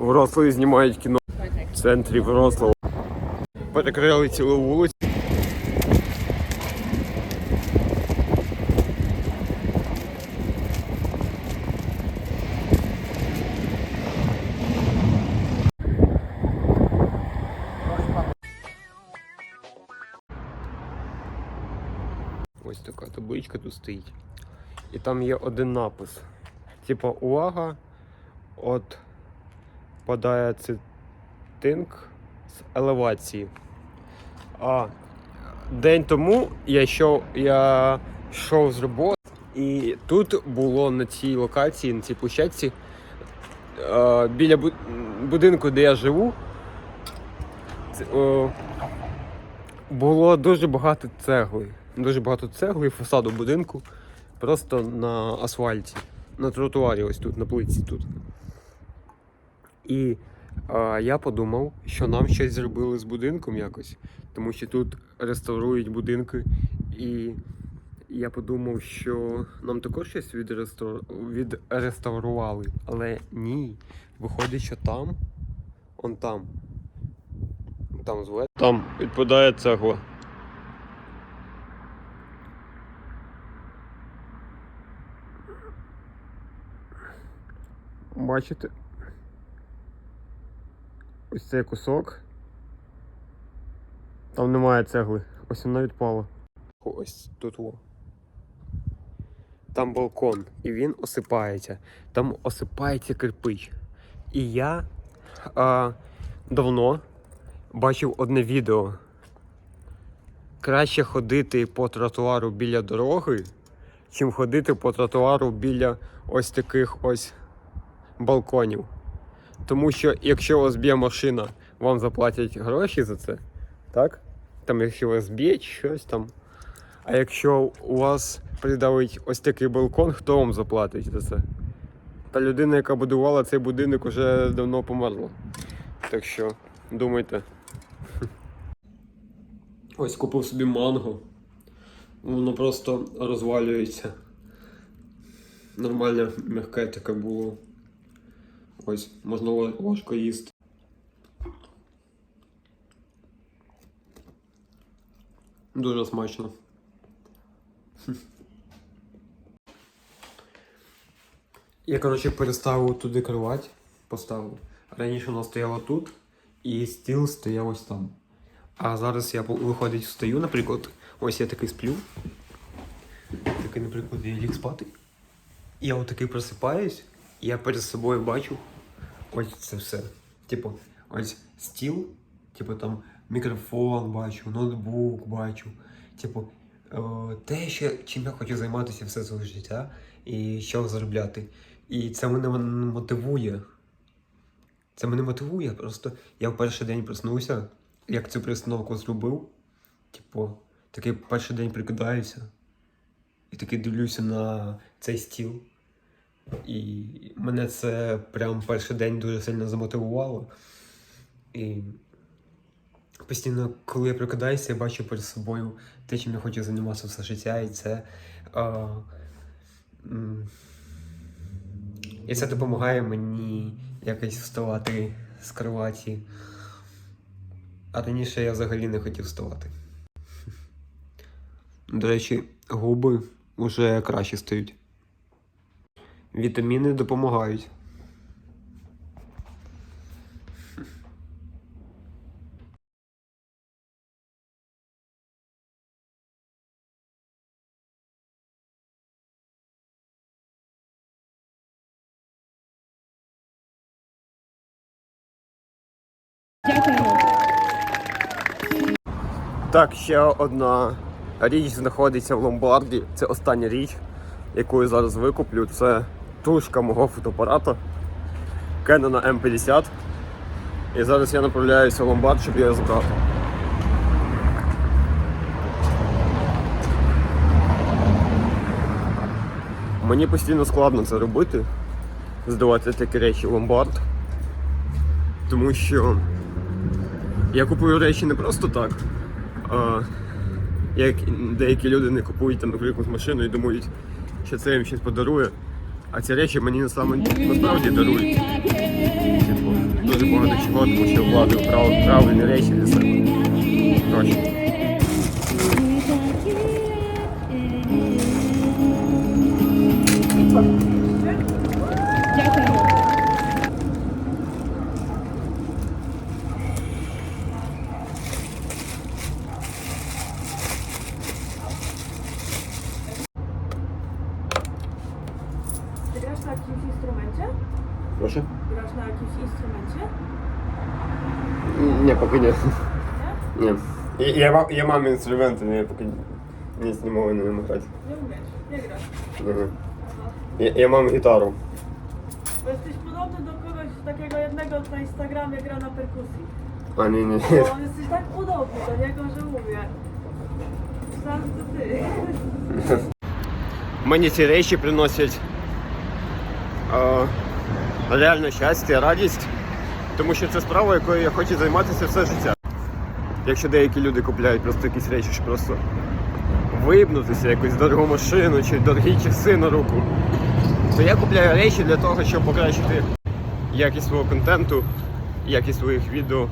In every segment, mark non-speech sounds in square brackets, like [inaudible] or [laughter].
Вроцлаві знімають кіно в центрі Вроцлава. Перекрили цілу вулицю. Ось така табличка тут стоїть. І там є один напис. Типа увага, от падає цитинк з елевації. А день тому я йшов, я йшов з роботи, і тут було на цій локації, на цій площадці, е, біля будинку, де я живу, було дуже багато цегли. Дуже багато цегли, фасаду будинку. Просто на асфальті, на тротуарі, ось тут, на плитці тут. І а, я подумав, що нам щось зробили з будинком якось, тому що тут реставрують будинки. І я подумав, що нам також щось відреставру... відреставрували. Але ні. Виходить, що там, он там. Там зве. Там відпадає цегла. Бачите? Ось цей кусок. Там немає цегли. Ось вона відпала. Ось тут о. Там балкон, і він осипається. Там осипається кирпич. І я а, давно бачив одне відео. Краще ходити по тротуару біля дороги, чим ходити по тротуару біля ось таких ось балконів. Тому що якщо вас б'є машина, вам заплатять гроші за це, так? Там, якщо вас чи щось там. А якщо у вас придавить ось такий балкон, хто вам заплатить за це? Та людина, яка будувала цей будинок, вже давно померла. Так що думайте. [laughs] Ось купив собі манго. Воно просто розвалюється. Нормальне м'яке таке було. Ось, можна ло- ложко їсти. Дуже смачно. Я, коротше, переставив туди кровать, поставив. Раніше вона стояла тут, і стіл стояв ось там. А зараз я виходить встаю, наприклад, ось я такий сплю. Такий, наприклад, я ліг спати. Я отакий просипаюсь, і я перед собою бачу ось це все. Типу, ось стіл, типу там мікрофон бачу, ноутбук бачу. Типу, е, те, що, чим я хочу займатися все своє життя і що заробляти. І це мене мотивує. Це мене мотивує. Просто я в перший день проснувся, як цю пристановку зробив. Типу, такий перший день прикидаюся. І такий дивлюся на цей стіл. І мене це прям перший день дуже сильно замотивувало. І постійно, коли я прокидаюся, я бачу перед собою те, чим я хочу займатися все життя, і це. А, і це допомагає мені якось вставати з кроваті. А раніше я взагалі не хотів вставати. До речі, губи вже краще стають. Вітаміни допомагають. Так, ще одна річ знаходиться в ломбарді. Це остання річ, яку я зараз викуплю. Це тушка мого фотоапарата Canon M50. І зараз я направляюся в ломбард, щоб її забрати. Мені постійно складно це робити, здавати такі речі в ломбард. Тому що я купую речі не просто так. А, як деякі люди не купують там, наприклад, машину і думають, що це їм щось подарує. А ці речі мені саме насправді дарують. Типу, дуже багато чого, тому що влади прав, правильні речі для себе. Коротше. Ty grasz na jakimś instrumencie? Прошу? Grasz na jakimś instrumencie? Ні, поки ні. Nie? Ні. Я, я, ма- я мам інструменти, але я поки не знімаю на ньому грати. Nie umiesz, nie grasz. Ага. Я, я мам гітару. Bo jesteś podobny do kogoś takiego jednego na Instagramie gra na perkusji. А, ні, ні. Bo on jesteś tak podobny do niego, że mówię. Myślałam, że to ty. Мені ці речі приносять е, реально щастя, радість, тому що це справа, якою я хочу займатися все життя. Якщо деякі люди купляють просто якісь речі, щоб просто вибнутися, якусь дорогу машину чи дорогі часи на руку, то я купляю речі для того, щоб покращити якість свого контенту, якість своїх відео.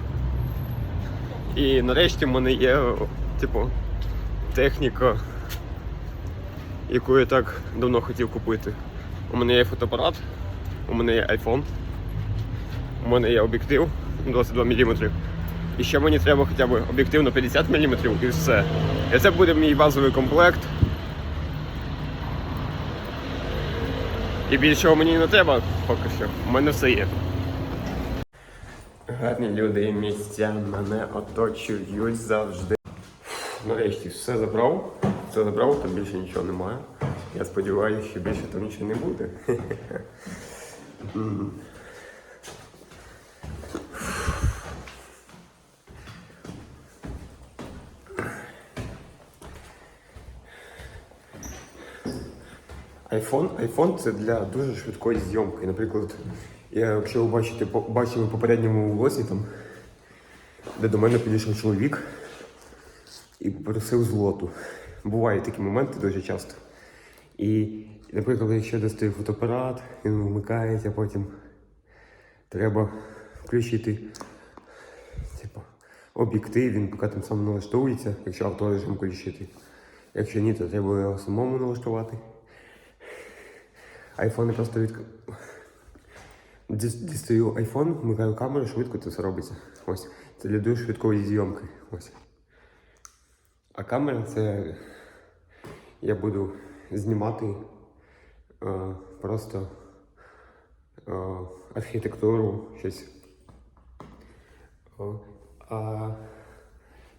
І нарешті в мене є, типу, техніка яку я так давно хотів купити. У мене є фотоапарат, у мене є iPhone, у мене є об'єктив 22 мм. І ще мені треба хоча б об'єктив на 50 мм і все. І це буде мій базовий комплект. І більшого мені не треба поки що. У мене все є. Гарні люди і місця мене оточують завжди. Нарешті все забрав. Все забрав, там більше нічого немає. Я сподіваюся, що більше там нічого не буде. Айфон, айфон це для дуже швидкої зйомки. Наприклад, я, якщо ви бачите, бачили в попередньому влозі, там, де до мене підійшов чоловік і попросив злоту. Бувають такі моменти дуже часто. І, наприклад, якщо достаю фотоапарат, він вмикається, потім треба включити типу, об'єктив, він поки там сам налаштовується, якщо авторежим включити. Якщо ні, то треба його самому налаштувати. Айфони просто від... Діс- Дістаю айфон, вмикаю камеру, швидко це все робиться. Ось. Це для дуже швидкої зйомки. Ось. А камера це я буду знімати е, просто е, архітектуру, щось. А,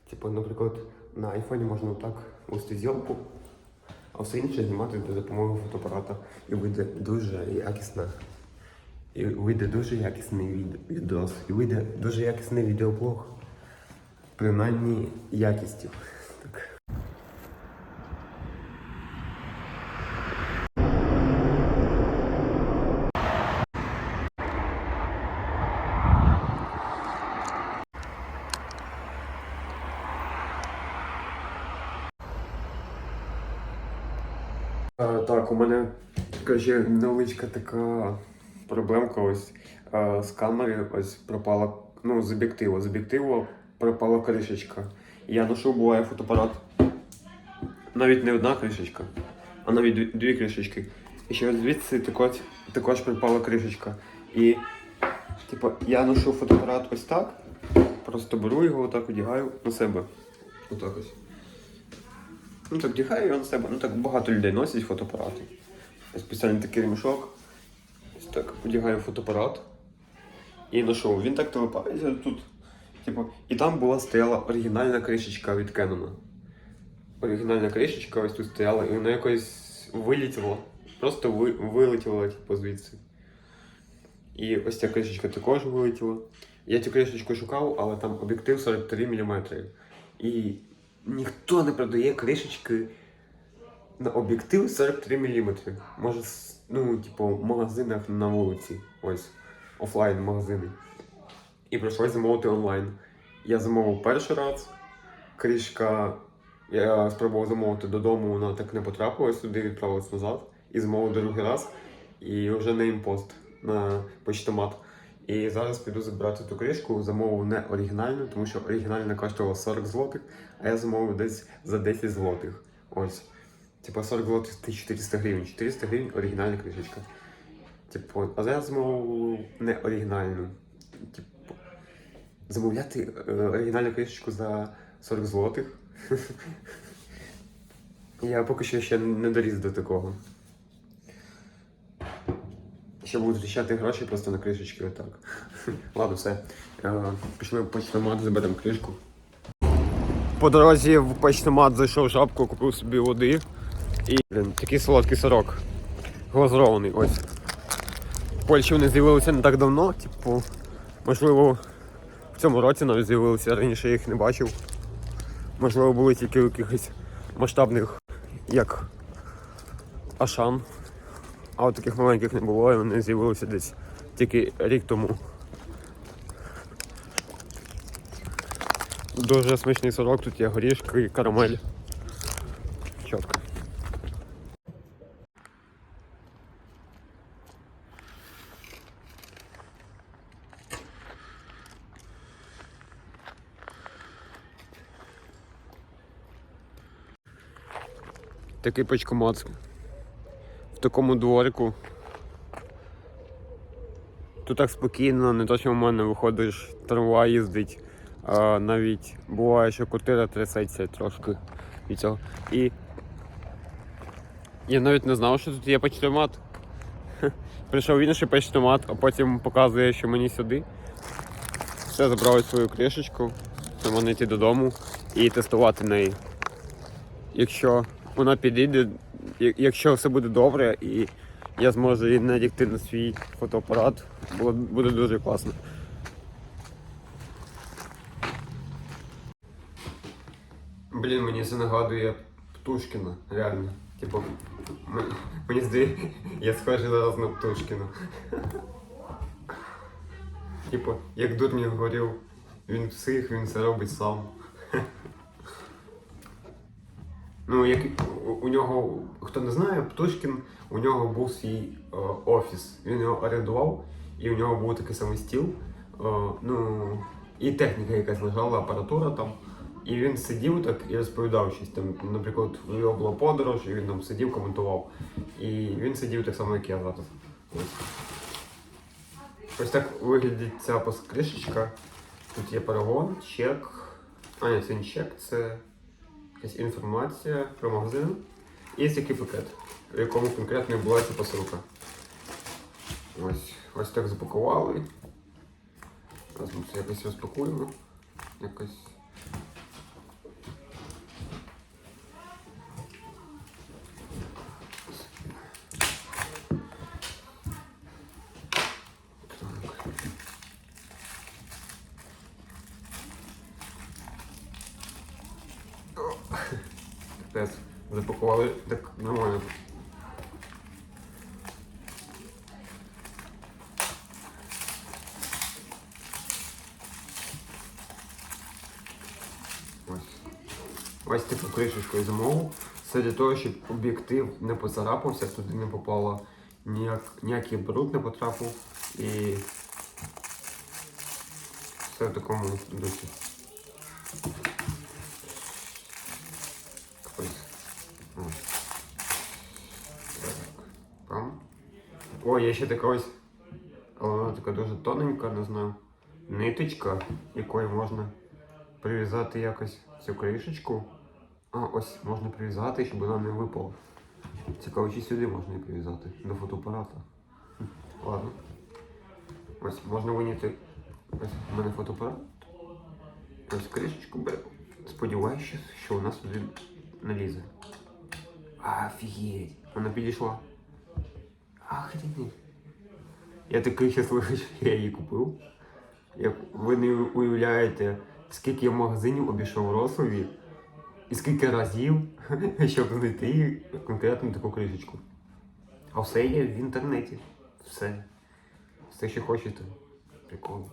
типу, наприклад, на айфоні можна так вести зйомку, а все інше знімати за допомогою фотоапарата. І вийде дуже якісно. І вийде дуже якісний від- відос. І вийде дуже якісний відеоблог. Принаймні якістю. Так. Е, Так, у мене каже невеличка така проблемка ось е, з камери ось пропала, ну, з об'єктиву. З об'єктиву пропала кришечка. Я ношу буває фотоапарат. Навіть не одна кришечка, а навіть дві- дві кришечки. І ще звідси також, також припала кришечка. І типу, я ношу фотоапарат ось так. Просто беру його, отак одягаю на себе. Отак ось. Ну так вдягаю його на себе. Ну так багато людей носять фотоапарати. Спеціальний такий ремішок. Ось так одягаю фотоапарат і ношу. Він так телепається тут. Типу, і там була стояла оригінальна кришечка від Canon. Оригінальна кришечка ось тут стояла, і вона якось вилетіла. Просто ви, вилетіла типу, звідси. І ось ця кришечка також вилетіла. Я цю кришечку шукав, але там об'єктив 43 мм. І ніхто не продає кришечки на об'єктив 43 мм. Може, ну, типу, в магазинах на вулиці. Ось, офлайн магазини. І прийшлось замовити онлайн. Я замовив перший раз. Кришка. Я спробував замовити додому, вона так не потрапила сюди, відправилась назад. І замовив другий раз. І вже на імпост, на почтомат. І зараз піду забирати ту кришку, замовив не оригінальну, тому що оригінальна коштувала 40 злотих, а я замовив десь за 10 злотих. Ось. Типа 40 злотих це 400 гривень. 400 гривень оригінальна кришечка. Типу, а я замовив не оригінальну. Типу, замовляти е, оригінальну кришечку за 40 злотих. [laughs] Я поки що ще не доріс до такого. Ще будуть тріщати гроші просто на кришечки отак. [laughs] Ладно, все. Е, Пішли в почтомат, заберемо кришку. По дорозі в почтомат зайшов в шапку, купив собі води. І блін, такий солодкий сирок. Глазурований, ось. В Польщі вони з'явилися не так давно, типу, можливо, в цьому році навіть з'явилися, раніше я їх не бачив. Можливо, були тільки в якихось масштабних, як Ашан. А от таких маленьких не було, і вони з'явилися десь тільки рік тому. Дуже смачний сорок, тут є горішки і карамель. Чітко. Такий почкомат в такому дворику. Тут так спокійно, не то, що в мене виходиш, трамвай їздить, а навіть буває, що квартира трясеться трошки від цього. І я навіть не знав, що тут є почтомат. [laughs] Прийшов в інший почтомат, а потім показує, що мені сюди. Все, забрав свою кришечку, треба йти додому і тестувати неї. Якщо вона підійде, якщо все буде добре і я зможу її надягти на свій фотоапарат, буде дуже класно. Блін, мені це нагадує Птушкіна, реально. Типу, мені здається, я схожий зараз на Птушкіна. Типу, як Дурнів говорив, він псих, він це робить сам. Ну, як у, нього, хто не знає, Птушкін, у нього був свій е, офіс. Він його орендував, і у нього був такий самий стіл. Е, ну, і техніка якась лежала, апаратура там. І він сидів так і розповідав щось там. Наприклад, у нього була подорож, і він там сидів, коментував. І він сидів так само, як я зараз. Ось. Ось так виглядить ця кришечка. Тут є парагон, чек. А, ні, це не чек, це якась інформація про магазин. І такий пакет, в якому конкретно була ця посилка. Ось, ось так запакували. Зараз ми це якось розпакуємо. Якось. Так. Капець, запакували так нормально. Ось. Ось таку я замовив. Це для того, щоб об'єктив не поцарапався, туди не попало ніяк, ніякий бруд не потрапив і все в такому дусі. О, є ще така ось. Але вона така дуже тоненька, не знаю. Ниточка, якою можна прив'язати якось цю кришечку. А, ось можна прив'язати, щоб вона не випала. Цікаво, чи сюди можна її прив'язати до фотоапарата. Ладно. Ось можна виняти. Ось у мене фотоапарат. Ось кришечку беру. Сподіваюся, що вона сюди налізе. Офігеть! Вона підійшла. Охренеть. Я такий щасливий, [laughs] що я її купив. Як ви не уявляєте, скільки я магазинів обійшов в Росові і скільки разів, [laughs] щоб знайти конкретно таку кришечку. А все є в інтернеті. Все. Все, що хочете. Прикол.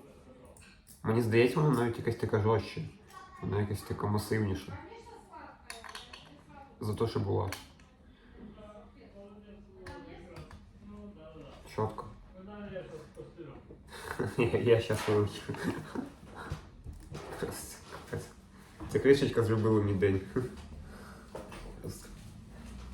Мені здається, вона навіть якась така жорстче. Вона якась така масивніша. За те, що була. Чітко. Я, [laughs] я щасливий. [laughs] Ця кришечка зробила мій день.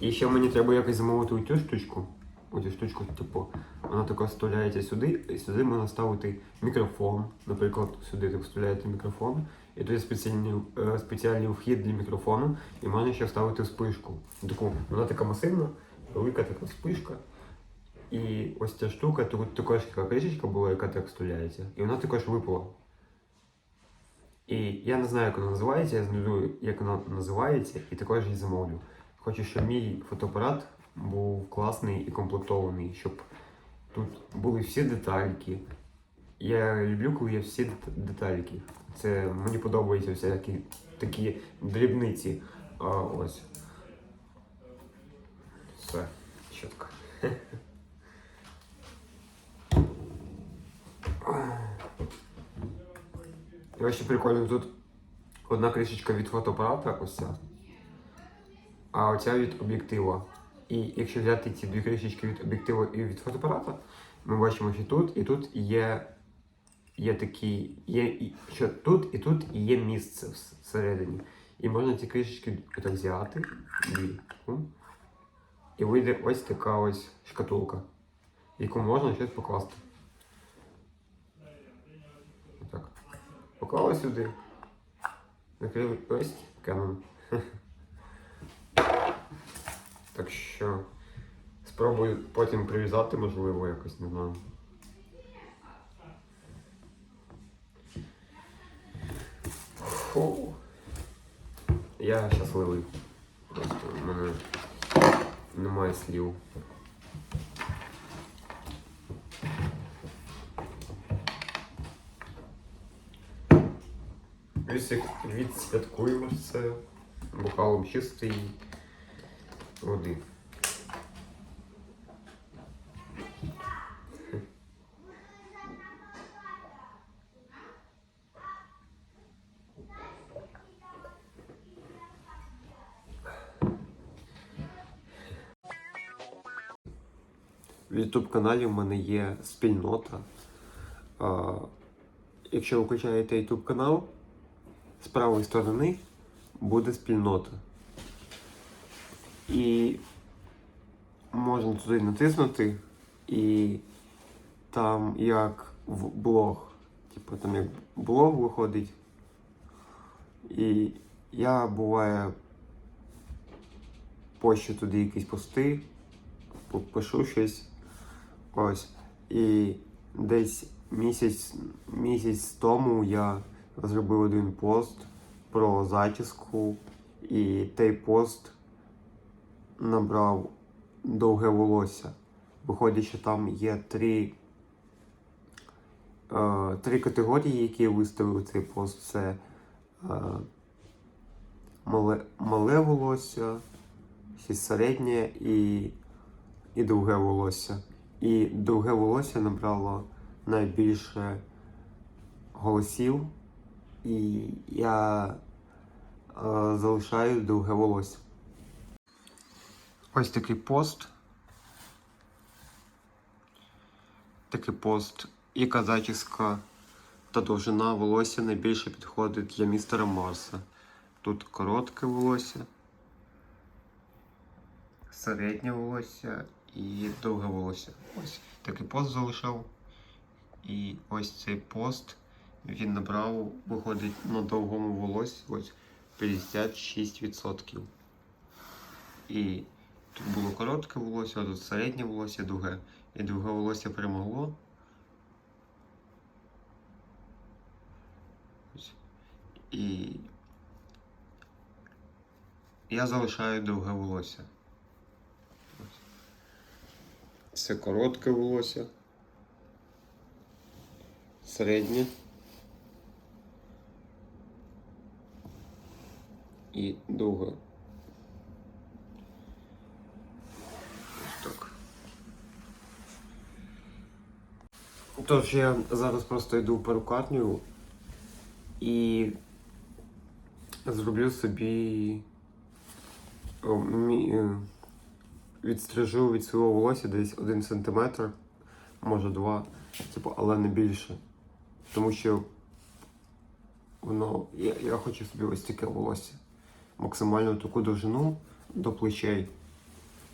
І ще мені треба якось замовити цю штучку. Оцю штучку, типу, вона така вставляється сюди, і сюди можна ставити мікрофон. Наприклад, сюди так вставляєте мікрофон, і тут є спеціальний, е, спеціальний вхід для мікрофону, і можна ще вставити спишку. Таку, вона така масивна, велика така спишка. І ось ця штука, тут також така кришечка була, яка так вставляється. І вона також випала. І я не знаю, як вона називається, я знайду, як вона називається, і також її замовлю. Хочу, щоб мій фотоапарат був класний і комплектований, щоб тут були всі детальки. Я люблю, коли є всі дет- детальки. Це мені подобаються всякі такі дрібниці. А, ось. Все, чітко. [laughs] І ще прикольно, тут одна кришечка від фотоапарата, ось ця, а оця від об'єктива. І якщо взяти ці дві кришечки від об'єктива і від фотоапарата, ми бачимо, що тут і тут є, є такі, є, що тут і тут є місце всередині. І можна ці кришечки так взяти, дві, і вийде ось така ось шкатулка, яку можна щось покласти. Отак. Поклали сюди. Закрили ось Canon. [laughs] Так що спробую потім прив'язати, можливо, якось, не знаю. Фу. Я щасливий. Просто в мене немає слів. Відсвят- Відсвяткуємо це бокалом чистої води. В YouTube каналі в мене є спільнота. Якщо ви включаєте YouTube канал, з правої сторони буде спільнота. І можна туди натиснути, і там як в блог. Типу там як блог виходить. І я буває пощу туди якісь пости, пишу щось. Ось. І десь місяць, місяць тому я зробив один пост про зачіску, і той пост набрав довге волосся. Виходить, що там є три, е, три категорії, які виставив цей пост. Це е, мале, мале волосся, середнє і, і довге волосся. І довге волосся набрало найбільше голосів, і я е, залишаю довге волосся. Ось такий пост. Такий пост. Яка зачіска та довжина волосся найбільше підходить для містера Марса. Тут коротке волосся, середнє волосся і довге волосся. Ось такий пост залишав. І ось цей пост він набрав, виходить на довгому волосі ось 56%. І тут було коротке волосся, а тут середнє волосся, довге. І довге волосся перемогло. І я залишаю довге волосся. Це коротке волосся. Середнє. І довге. Ось Так. Тож я зараз просто йду в перукарню і зроблю собі о, мі- е, відстрижу від свого волосся десь один сантиметр, може два. Типу, але не більше. Тому що воно. Я, я хочу собі ось таке волосся. Максимально таку довжину до плечей.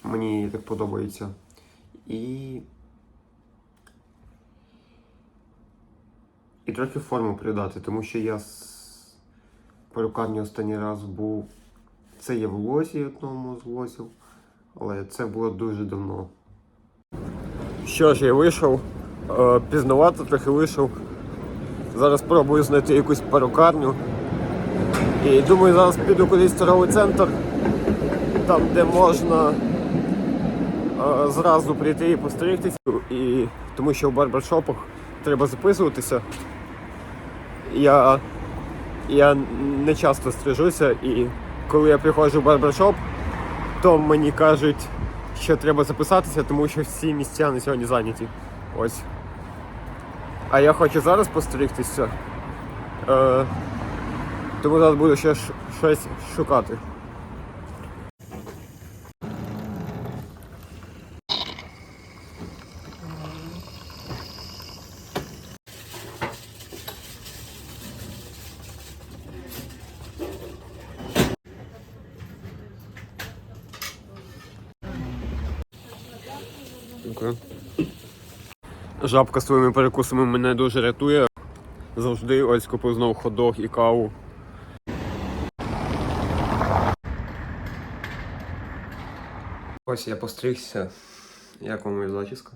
Мені так подобається. І. І трохи форму придати, тому що я з перукарні останній раз був. Це є в Лозі одному з лозів, але це було дуже давно. Що ж, я вийшов, е, пізнавато трохи вийшов. Зараз спробую знайти якусь перукарню. І думаю, зараз піду кудись в торговий центр, там, де можна е, зразу прийти і постригтися. І, тому що в барбершопах треба записуватися. Я, я не часто стрижуся, і коли я приходжу в барбершоп, то мені кажуть, що треба записатися, тому що всі місця на сьогодні зайняті. Ось. А я хочу зараз постригтися. Е, тому зараз буду ще щось шукати. Жабка своїми перекусами мене дуже рятує. Завжди ось купив знову ходок і каву. Ось я постригся. Як вам моя зачіска?